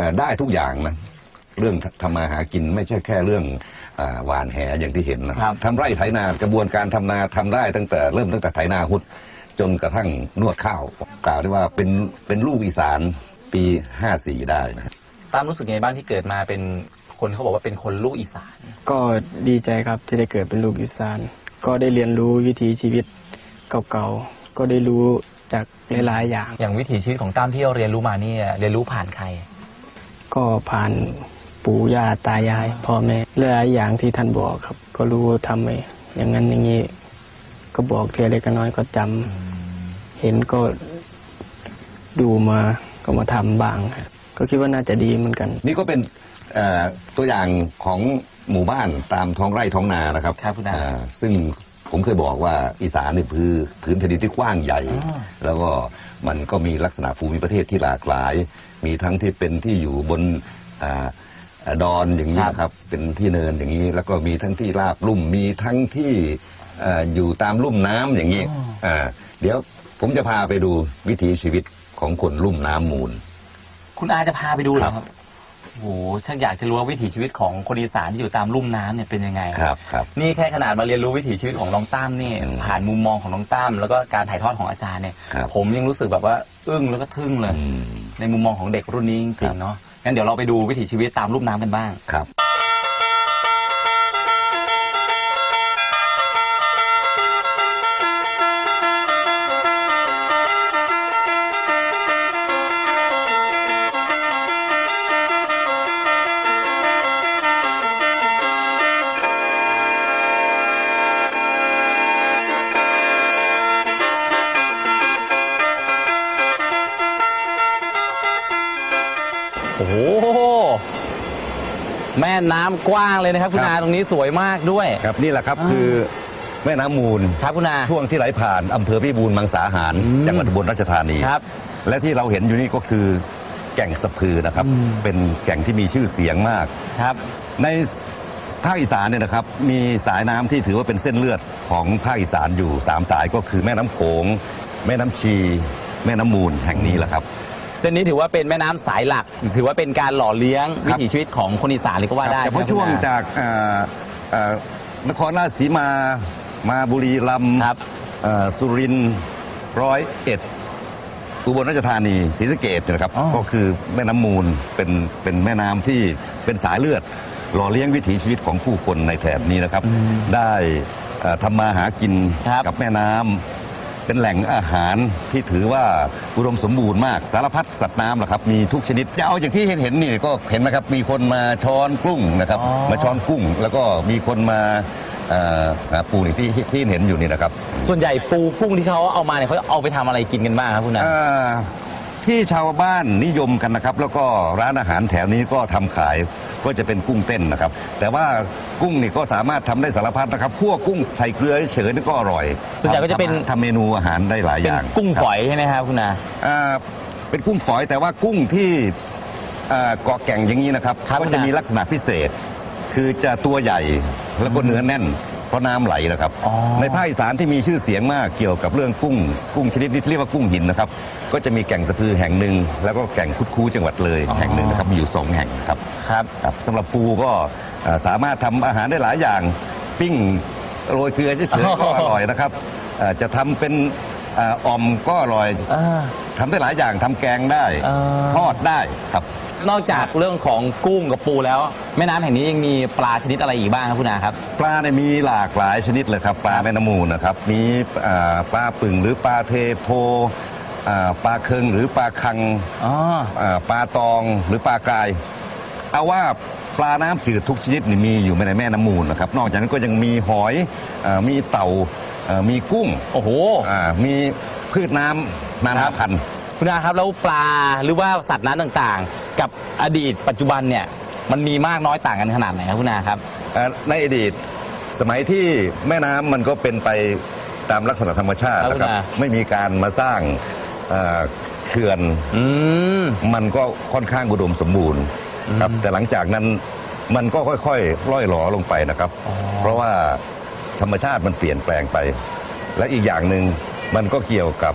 อ่อได้ทุกอย่างนะเรื่องทำมาหากินไม่ใช่แค่เรื่องอ่าหวานแหอย่างที่เห็นนะครับทำไร่ไถนากระบวนการทำนาทำได้ตั้งแต่เริ่มตั้งแต่ไถนาหุดจนกระทั่งนวดข้าวกล่าวได้ว่าเป็นเป็นลูกอีสานปี 54 ได้นะตามรู้สึกไงบ้างที่เกิดมาเป็นคนเขาบอกว่าเป็นคนลูกอีสาน ก็ดีใจครับที่ได้เกิดเป็นลูกอีสาน ก็ได้เรียนรู้วิถีชีวิตเก่าๆก็ได้รู้จากหลายๆอย่าง อย่างวิถีชีวิตของตั้มที่เราเรียนรู้มาเนี่ยเรียนรู้ผ่านใคร ก็ผ่านปู่ย่าตายายพ่อแม่หลายๆอย่างที่ท่านบอกครับ ก็รู้ทำไปอย่างนั้นอย่างนี้ก็บอกเทียเล็กน้อยก็จำเห็นก็ดูมาก็มาทำบ้างครับก็คิดว่าน่าจะดีเหมือนกัน นี่ก็เป็นเอ่อตัวอย่างของหมู่บ้านตามท้องไร่ท้องนานะครับครับคุณอาเอ่อซึ่ง ผมเคยบอกว่าอีสานนี่คือพื้นแผ่นดินที่กว้างใหญ่ แล้วก็มันก็มีลักษณะภูมิประเทศที่หลากหลาย มีทั้งที่เป็นที่อยู่บนอ่าอ่าดอนอย่างนี้ครับนะครับเป็นที่เนินอย่างนี้ แล้วก็มีทั้งที่ราบลุ่มมีทั้งที่เอ่ออยู่ตามลุ่มน้ำอย่างนี้อ่าเดี๋ยวผมจะพาไปดูวิถีชีวิตของคนลุ่มน้ำมูล คุณอาจะพาไปดูเหรอคครัรับบ โอ้โหช่างอยากจะรู้ว่าวิถีชีวิตของคนอีสานที่อยู่ตามลุ่มน้ำเนี่ยเป็นยังไงครับครับ นี่แค่ขนาดมาเรียนรู้วิถีชีวิตของน้องตั้มนี่อืมผ่านมุมมองของน้องตั้มแล้วก็การถ่ายทอดของอาจารย์เนี่ย ครับ ผมยังรู้สึกแบบว่าอึ้งแล้วก็ทึ่งเลย อืม ในมุมมองของเด็กรุ่นนี้จริงๆเนาะงั้นเดี๋ยวเราไปดูวิถีชีวิตตามลุ่มน้ำกันบ้าง ครับ โอ้โหแม่น้ำกว้างเลยนะครับ คุณครับอาตรงนี้สวยมากด้วย ครับนี่แหละครับคือแม่น้ำมูล ครับคุณอาช่วงที่ไหลผ่านอำเภอพิบูลมังสาหาร จังหวัดอุบลราชธานี ครับ และที่เราเห็นอยู่นี่ก็คือแก่งสะพือนะครับ เป็นแก่งที่มีชื่อเสียงมาก ครับ ในภาคอีสานเนี่ยนะครับ มีสายน้ำที่ถือว่าเป็นเส้นเลือดของภาคอีสานอยู่สามสายก็คือแม่น้ำโขง แม่น้ำชี แม่น้ำมูลแห่งนี้แหละครับ เส้นนี้ถือว่าเป็นแม่น้ำสายหลัก ถือว่าเป็นการหล่อเลี้ยงควิรับถีชีวิตของคนอีสานเลยก็ว่าได้เฉพาะใไหมช่วงคุณอจากเอ่อเอ่อนครราชสีมามาบุรีรัมย์ครับ เอ่อสุรินทร์ร้อยเอ็ดอุบลราชธานีศรีสะเกดนะครับ อ๋อ ก็คือแม่น้ำมูลเป็นเป็นแม่น้ำที่เป็นสายเลือด หล่อเลี้ยงวิถีชีวิตของผู้คนในแถบนี้นะครับ ได้เอ่อทำมาหากินครับ กับแม่น้ำ เป็นแหล่งอาหารที่ถือว่าอุดมสมบูรณ์มากสารพัดสัตว์น้ำแหละครับมีทุกชนิดจะเอาอย่างที่เห็นเห็นนี่ก็เห็นไหมครับมีคนมาช้อนกุ้งนะครับอ๋อมาช้อนกุ้ง แล้วก็มีคนมาเอ่อหาปูนี่ที่ที่ที่เห็นอยู่นี่นะครับ ส่วนใหญ่ปูกุ้งที่เขาเอามาเนี่ยเขาเอาไปทำอะไรกินกันบ้างครับคุณอาเอ่อที่ชาวบ้านนิยมกันนะครับ แล้วก็ร้านอาหารแถวนี้ก็ทำขาย ก็จะเป็นกุ้งเต้นนะครับ แต่ว่ากุ้งนี่ก็สามารถทำได้สารพัดนะครับคั่วกุ้งใส่เกลือเฉยๆนี่ก็อร่อยส่วนใหญ่ก็จะเป็น ทำทำเมนูอาหารได้หลายอเป็นย่างกุ้งฝอยใช่ไหมครับคุณอา อ่าเป็นกุ้งฝอยแต่ว่ากุ้งที่อ่าเกาะแก่งอย่างนี้นะครับครับก็จะมีลักษณะพิเศษ คือจะตัวใหญ่แล้วก็เนื้อแน่น เพราะน้ำไหลนะครับอ๋อในภาคอีสานที่มีชื่อเสียงมากเกี่ยวกับเรื่องกุ้ง กุ้งชนิดนี้ที่เรียกว่ากุ้งหินนะครับ ก็จะมีแก่งสะพือแห่งหนึ่ง แล้วก็แก่งคุดคูจังหวัดเลยแห่งหนึ่งนะครับมีอยู่สองแห่งครับ ครับ ครับสำหรับปูก็เอ่อสามารถทำอาหารได้หลายอย่าง ปิ้งโรยเกลือเฉยๆก็อร่อยนะครับเอ่อจะทำเป็นเอ่ออ่อมก็อร่อยอ่าทำได้หลายอย่างทำแกงได้เอ่อทอดได้ครับ นอกจากเรื่องของกุ้งกับปูแล้ว แม่น้ำแห่งนี้ยังมีปลาชนิดอะไรอีกบ้างครับคุณอาครับ ปลาเนี่ยมีหลากหลายชนิดเลยครับ ปลาแม่น้ำมูลนะครับ มีอ่าปลาปึ่งหรือปลาเทโพอ่าปลาเคิงหรือปลาคังอ๋อ อ่าปลาตองหรือปลากราย เอาว่าปลาน้ำจืดทุกชนิดนี่มีอยู่ในแม่น้ำมูลนะครับ นอกจากนั้นก็ยังมีหอยอามีเต่าอ่ามีกุ้งโอ้โห อ่ามีพืชน้ำนาครันาบพันธุ์ คุณอาครับแล้วปลาหรือว่าสัตว์น้ำต่างๆ กับอดีตปัจจุบันเนี่ยมันมีมากน้อยต่างกันขนาดไหนครับคุณอาครับอ่าในอดีตสมัยที่แม่น้ำมันก็เป็นไปตามลักษณะธรรมชาติครับนะครับคุณอา ไม่มีการมาสร้างเอ่อเขื่อน อืม มันก็ค่อนข้างอุดมสมบูรณ์ครับแต่หลังจากนั้นมันก็ค่อยๆล่อยหลอลงไปนะครับ เพราะว่าธรรมชาติมันเปลี่ยนแปลงไป และอีกอย่างหนึ่งมันก็เกี่ยวกับ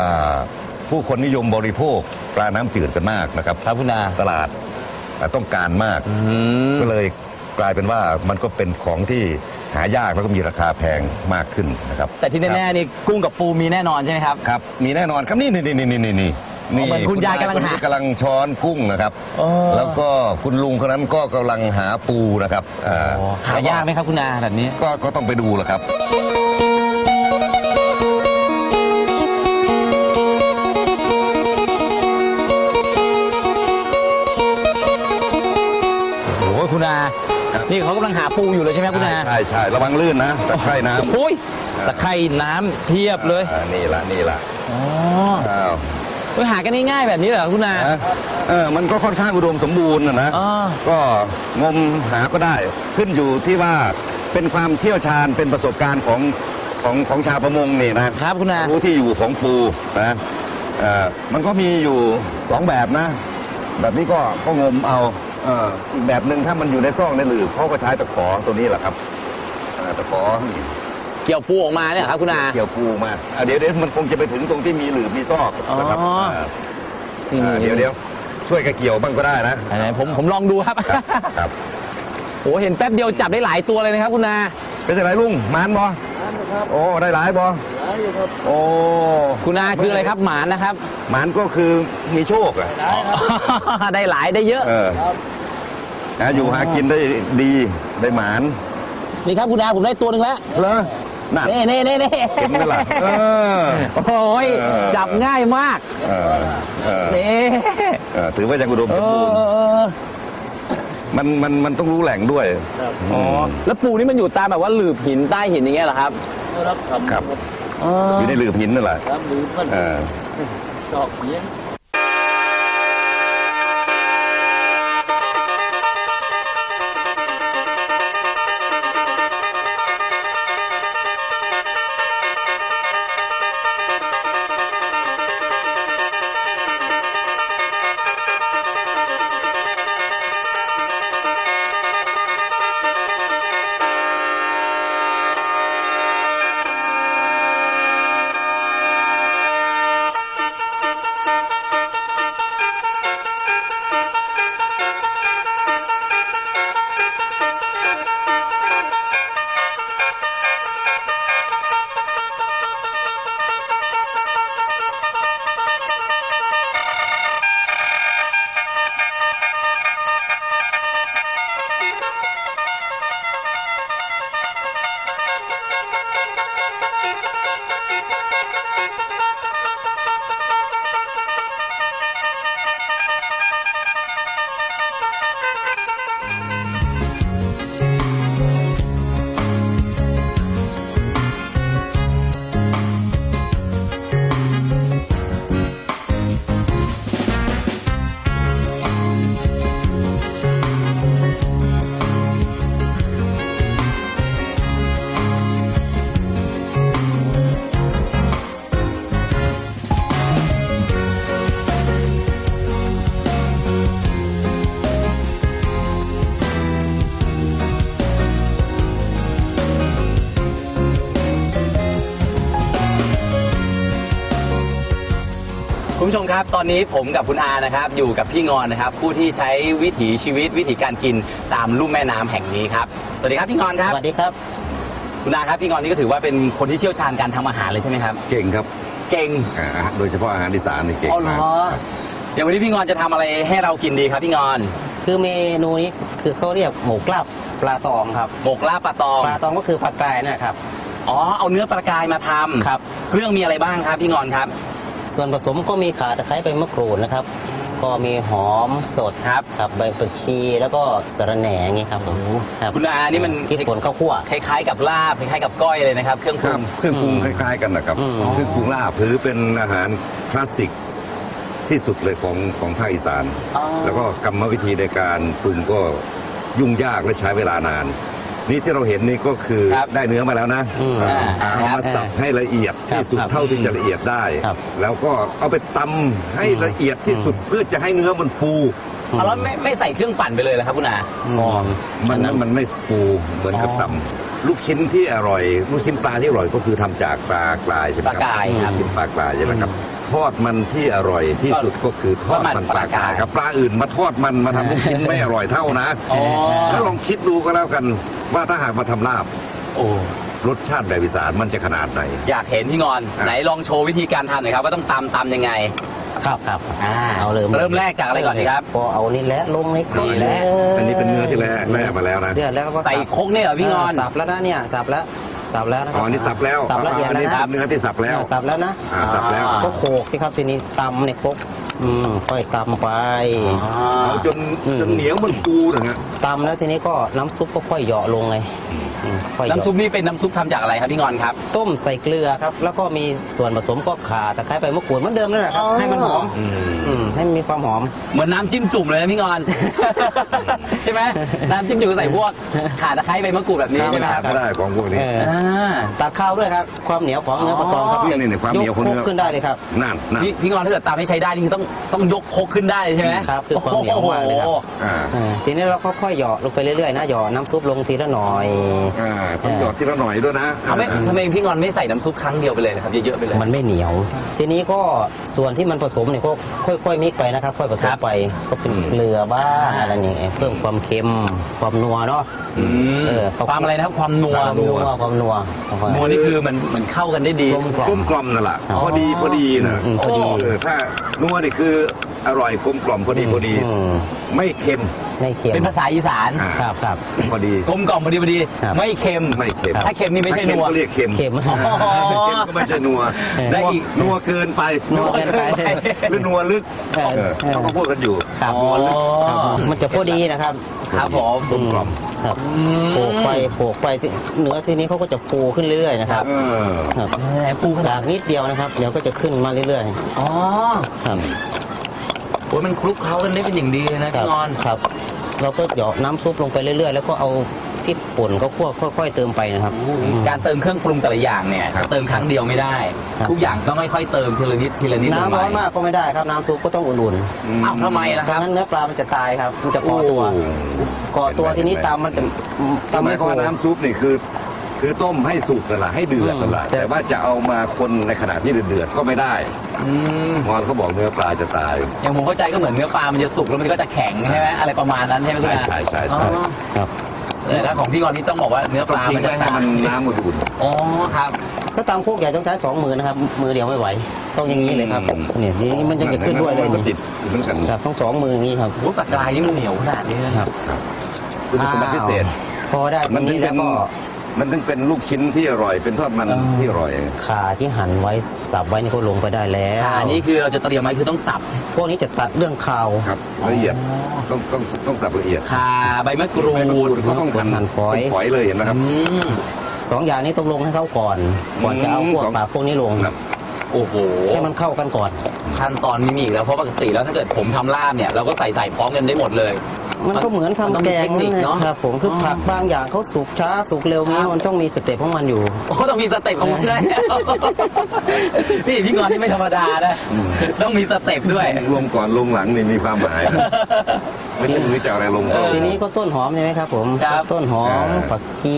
อ่าฝ ผู้คนนิยมบริโภคปลาน้ำจืดกันมากนะครับครับคุณอาตลาดอะต้องการมากอืมก็เลยกลายเป็นว่ามันก็เป็นของที่หายากแล้วก็มีราคาแพงมากขึ้นนะครับ แต่ที่แน่ๆนี่กุ้งกับปูมีแน่นอนใช่ไหมครับครับมีแน่นอนครับนี่นี่นี่นี่นี่นี่อ๋อเหมือนคุณยายกำลังหาคนนี้กำลังช้อนกุ้งนะครับอ๋อแล้วก็คุณลุงคนนั้นก็กำลังหาปูนะครับอ่าหายากไหมครับคุณอาแบบนี้ก็ก็ต้องไปดูแหละครับ นี่เขากำลังหาปูอยู่เลยใช่ไหมคุณอาใช่ใช่ระวังลื่นนะตะไคร่น้ำโอ้ยตะไคร่น้ำเพียบเลยอ่านี่ละนี่ละอ๋ออ้าวเฮ้ยหากันง่ายๆแบบนี้เหรอคุณอานะเออมันก็ค่อนข้างอุดมสมบูรณ์นะนะอ๋อก็งมหาก็ได้ ขึ้นอยู่ที่ว่าเป็นความเชี่ยวชาญเป็นประสบการณ์ของของของชาวประมงนี่นะครับคุณอา รู้ที่อยู่ของปูนะเออมันก็มีอยู่สองแบบนะ แบบนี้ก็ก็งมเอาเอออีกแบบหนึ่งถ้ามันอยู่ในซอกในหลืบเขาก็ใช้ตะขอตัวนี้แหละครับเอ่อตะขอเกี่ยวปูออกมาเนี่ยเหรอครับคุณอา เกี่ยวปูมาอะเดี๋ยวเดี๋ยวมันคงจะไปถึงตรงที่มีหลืบมีซอกนะครับอ๋อาอ่าเดี๋ยวเดี๋ยวช่วยกันเกี่ยวบ้างก็ได้นะไหนๆผมผมลองดูครับ ครับครับ โอ้เห็นแป๊บเดียวจับได้หลายตัวเลยนะครับคุณอา เป็นจังไรลุงหมานบอโอ้ได้หลายบอ โอ้คุณอาคืออะไรครับหมานนะครับ หมานก็คือมีโชคอะ ได้หลายได้เยอะ เออนะอยู่หากินได้ดีได้หมานนี่ครับคุณอาผมได้ตัวหนึ่งแล้วเหรอนั่นเน่เน่เน่เน่เห็นไหมล่ะเออ โอ้ยเออ จับง่ายมากเออเออเน่เออถือว่ายังอุดมเอสมบูรณ์อมันมันมันต้องรู้แหล่งด้วย อ๋อแล้วปูนี่มันอยู่ตามแบบว่าหลืบหินใต้หินอย่างเงี้ยเหรอครับครับอ๋อ อยู่ในหลืบหินนั่นแหละเออคุ ณ ผู้ชมครับ ตอนนี้ผมกับคุณอานะครับ อยู่กับพี่งอนนะครับ ผู้ที่ใช้วิถีชีวิตวิถีการกินตามลุ่มแม่น้ำแห่งนี้ครับ สวัสดีครับพี่งอนครับ สวัสดีครับ คุณอาครับพี่งอนนี่ก็ถือว่าเป็นคนที่เชี่ยวชาญการทำอาหารเลยใช่ไหมครับ เก่งครับเก่งอ่าโดยเฉพาะอาหารอีสานนี่เก่งอ๋อเหรมากอเดี๋ยววันนี้พี่งอนจะทำอะไรให้เรากินดีครับพี่งอนคือเมนูนี้คือเขาเรียกหมูกลับปลาตองครับหมกลาบปลาตอง ปลาตองก็คือปลากรายนะครับ อ๋อ เอาเนื้อปลากายมาทำครับ เครื่องมีอะไรบ้างครับพี่งอนครับ ส่วนผสมก็มีข่าตะไคร้ใบมะกรูดนะครับ ก็มีหอมสดครับครับใบผักชีแล้วก็สะระแหน่อย่างงี้ครับผมรับคุณอานี่มัน พริกป่นข้าวคั่ว คล้ายๆ กับลาบคล้ายๆกับก้อยเลยนะครับ เครื่องปครุรับง เครื่องปรุงคล้ายๆกันนะครับอืม เครื่องปรุงลาบถือเป็นอาหารคลาสสิกที่สุดเลยของของภาคอีสาน อ๋อ แล้วก็กรรมวิธีในการปรุงก็ยุ่งยากและใช้เวลานาน นี่ที่เราเห็นนี่ก็คือครับได้เนื้อมาแล้วนะอืมอ่าอ่าเอามาสับให้ละเอียดครับที่สุดครับเท่าที่จะละเอียดได้ ครับ แล้วก็เอาไปตำให้ละเอียดที่สุดเพื่อจะให้เนื้อมันฟูเอาแล้วไม่ไม่ใส่เครื่องปั่นไปเลยเหรอครับคุณอาอ๋อมันมันไม่ฟูเหมือนกับอ๋อตำลูกชิ้นที่อร่อย ลูกชิ้นปลาที่อร่อยก็คือทำจากปลากรายใช่ไหมครัปลากรายครับ ลูกชิ้นปลากรายใช่ไหมครับทอดมันที่อร่อยที่สุดก็คือทอดมันปลากายครับปลาอื่นมาทอดมันมาทำลูกชิ้นไม่อร่อยเท่านะ อ๋อ แล้วลองคิดดูก็แล้วกัน ว่าถ้าหากมาทำลาบโอ้รสชาติแบบอีสานมันจะขนาดไหน อยากเห็นพี่งอนอะไหนลองโชว์วิธีการทำหน่อยครับว่าต้องตำตำยังไง ครับครับอ่าเอาเลยเริ่มแรกจากอะไรก่อนดีครับ พอเอานี่แหละลงในกนี่แหละ อันนี้เป็นเนื้อที่แร่แร่มาแล้วนะเดือดแล้วก็ใส่ครกเนี่ยเหรอพี่งอน สับแล้วนะเนี่ยสับแล้วสับแล้วนะคอ๋รัออันนี้สับแล้วสับละเอียดอันแล้วนี้นะเป็นเนื้อที่สับแล้วสับแล้วนะอ่าสับแล้วอ่าก็โขกที่ครับทีนี้ตำในครก อืมค่อยตำไป เอาจนอืม จนเหนียวเหมันปูนะฮะตำแล้วทีนี้ก็น้ำซุปก็ค่อยเหยาะลงไงอืมค่อยเหยาะน้ำซุปนี่เป็นน้ำซุปทำจากอะไรครับพี่งอนครับ ต้มใส่เกลือครับ แล้วก็มีส่วนผสมก็ข่าตะไคร้ใบมะกรูดเหมือนเดิมนั่นแหละครับ อ๋อ ให้มันหอมอืมอืมให้มันมีความหอม เหมือนน้ำจิ้มจุ่มเลยนะพี่งอน ใช่ไหมน้ำจิ้มจุ่มก็ใส่พวกข่าตะไคร้ใบมะกรูดแบบนี้ใช่ไหมครับก็ได้ของพวกนี้ เอออ่า ตัดข้าวด้วยครับ ความเหนียวของเนื้อปลาตองครับนี่นี่ความเหนียวของเนื้อ กขึ้นได้เลยครับ นั่นนั่น พี่พี่งอนถ้าเกิดตามให้ใช้ได้นี่คือต้องต้องยกครกขึ้นได้ใช่ไหมครับคือความเหนียวมากเลยครับ โอ้โห อ่าเออทีนี้เราก็ค่อยเหยาะลงไปเรื่อยๆนะเหยาะน้ำซุปลงทีละหน่อย อ่าต้องหยอดทีละหน่อยด้วยนะทำไมทำไมพี่งอนไม่ใส่น้ำซุปครั้งเดียวไปเลยนะครับเยอะๆไปเลย มันไม่เหนียว ทีนี้ก็ส่วนที่มันผสมเนี่ยก็ค่อยๆมิกไปนะครับ ค่อยผสคมรับไปก็เป็นเกลือบ้างอะไรอย่างเงี้ยเพิ่มความเค็มความนัวเนาะอืมเออความอะไรนะครับความนัวความนัวความนัวนัวนี่คือมันมันเข้ากันได้ดี กลมกล่อกลมกล่อมนั่นแหละพอดีพอดีนะอืมพอดี เออถ้านัวนี่คืออร่อยกลมกล่อมพอดีพอดี อืม ไม่เค็ม ไม่เค็ม เป็นภาษาอีสานอ่า ครับครับ พอดี กลมกล่อมพอดีพอดี ครับ ไม่เค็ม ไม่เค็มถ้าเค็มนี่ไม่ใช่ถ้าเค็นัวก็เรียกเค็มเค็ม อ๋อเค็มก็ไม่ใช่นัวได้นัวอีก นัวเกินไปนัวเกินไปหรือนัวลึกเออ เออเขาก็พูดกันอยู่ครับอ๋อครับมันจะพอดีนะครับ ครับผม กลมกล่อม ครับมโขกไปโขกไปที่เนื้อทีนี้เขาก็จะฟูขึ้นเรื่อยๆนะครับเออครับไหนปูขนาจาดกนิดเดียวนะครับ เดี๋ยวก็จะขึ้นมาเรื่อยอ๋อๆ ครับ โอ้ยมันคลุกเคล้ากันได้เป็นอย่างดีเลยนะครัพี่บงอน ครับ เราก็เหยาะน้ำซุปลงไปเรื่อยๆ แล้วก็เอาพ ริกป่นก็คั่วค่อยๆเติมไปนะครับ การเติมเครื่องปรุงแต่ละอย่างเนี่ยครับเติมครั้งเดียวไม่ได้ครับทุกอย่างต้องค่อยๆเติมทีละนิดทีละนิดลงน้ำไปร้อนมากก็ไม่ได้ครับน้ำซุปก็ต้องอุ่นอ้าวทำไมล่ะๆคเพรับราะงั้นเนื้อปลามันจะตายครับมันจะก่อตัวโอ้ก่อตัวทีนี้ตามมันจะทำไมเพราะว่าน้ำซุปนี่คือคือต้มให้สุกนั่นแหละให้เดือดนั่นแหละอืมแต่แต่ว่าจะเอามาคนในขณะที่เดือดๆก็ไม่ได้อืมงอนเขาบอกเนื้อปลาจะตาย อย่างผมเข้าใจก็เหมือนเนื้อปลามันจะสุกแล้วมันก็จะแข็งใช่ไหมอะไรประมาณนั้นใช่ไหมคุณอาใช่ใช่ใช่อ๋อครับ แต่ถ้าของพี่งอนนี่ต้องบอกว่าเนื้อต้ปองลาทิ้มังนจะไว้ให้ตามันยน้ำอุ่น อ๋อครับ ถ้าตามโคกใหญ่ต้องใช้สองมือนะครับ มือเดียวไม่ไหว ต้องอย่างนี้เลยครับอืม เนี่ยทีนี้มันยังจะขึ้นด้วยเลยมันติดเหมือนกันครับต้องสองมืออย่างนี้ครับ โอ้ปลากรายนี่มันเหนียวขนาดนี้นะครับ คุณสมบัติพิเศษ พอได้ตรมันงถึนี้งเป็แล้วนก็ มันถึงเป็นลูกชิ้นที่อร่อย เป็นทอดมันที่อร่อยขาที่หั่นไว้สับไว้นี่ก็ลงไปได้แล้วอันนี้คือเราจะเตรียมไว้คือต้องสับ พวกนี้จะตัดเรื่องคาวครับละเอียดต้องต้องต้องสับละเอียดคาใบมะกรูใบมะกรูดดเขาต้องหั่นหั่นฝอยเป็นฝอยเลยเห็นไหมครับอืมสองอย่างนี้ต้องลงให้เขาก่อนก่อนจะเอาพวกสองปลาพวกนี้ลงครับโอ้โหให้มันเข้ากันก่อน ขั้นตอนนี้มีอีกแล้วเพราะปกติแล้วถ้าเกิดผมทำลาบเนี่ยเราก็ใส่ใส่พร้อมกันได้หมดเลย มันก็เหมือนทำมันต้องมีแกงเทคนิคเนอะครับผมคือผักบางอย่างเขาสุกช้าสุกเร็วนี้ครับมันต้องมีสเต็ปของมันอยู่โอ้ต้องมีสเต็ปของมันด้วยนี่พี่กรณ์นี่ไม่ธรรมดานะต้องมีสเต็ปด้วยลงก่อนลงหลังนี่มีความหมายนะไม่ใช่มือจะเอาอะไรลงก่อนทีนี้ก็ต้นหอมใช่ไหมครับ ผมครับต้นหอมอ่าผักชี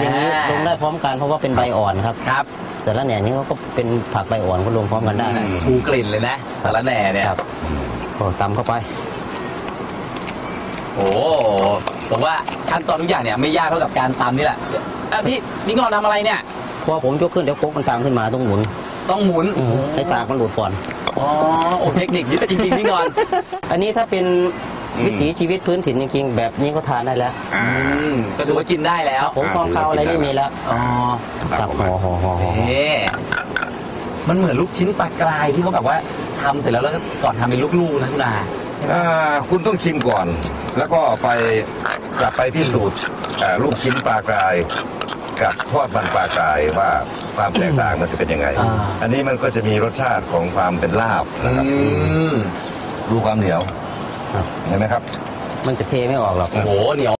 อย่างนี้อ่าลงได้พร้อมกันเพราะว่าเป็นใบอ่อนครับครับเสร็จแล้วเนี่ยนี่ก็เป็นผักใบอ่อนก็ลงพร้อมกันได้ชูกลิ่นเลยนะสารแหน่เนี่ยครับก็ตำเข้าไป โอ้ผมว่าขั้นตอนทุกอย่างเนี่ยไม่ยากเท่ากับการตำนี่แหละอะพี่พี่กรณ์ทำอะไรเนี่ย พอผมยกขึ้นเดี๋ยวโคกมันตามขึ้นมาต้องหมุนต้องหมุนให้สากมันหลุดก่อนอ๋อโอ้เทคนิคเยอะจริงๆพี่กรณ์อันนี้ถ้าเป็นวิถีชีวิตพื้นถิ่นจริงๆแบบนี้ก็ทานได้แล้วอ่าอืมก็ถือว่ากินได้แล้วผมความคาวอะไรไม่มีแล้วอ๋อครับห่อห่อห่อห่อเอ๊ะมันเหมือนลูกชิ้นปลากรายที่เขาแบบว่าทำเสร็จแล้วแล้วก็ก่อนทำเป็นลูกๆนะคุณอาใช่ไหม อ่าคุณต้องชิมก่อน แล้วก็ไปกลับไปที่สูตรอ่าลูกชิ้นปลากรายกับทอดมันปลากรายว่าความแตกต่างมันจะเป็นยังไง อันนี้มันก็จะมีรสชาติของความเป็นลาบนะครับอืมดูความเหนียวครับเห็นไหมครับ มันจะเทไม่ออกหรอก โอ้โหเหนียว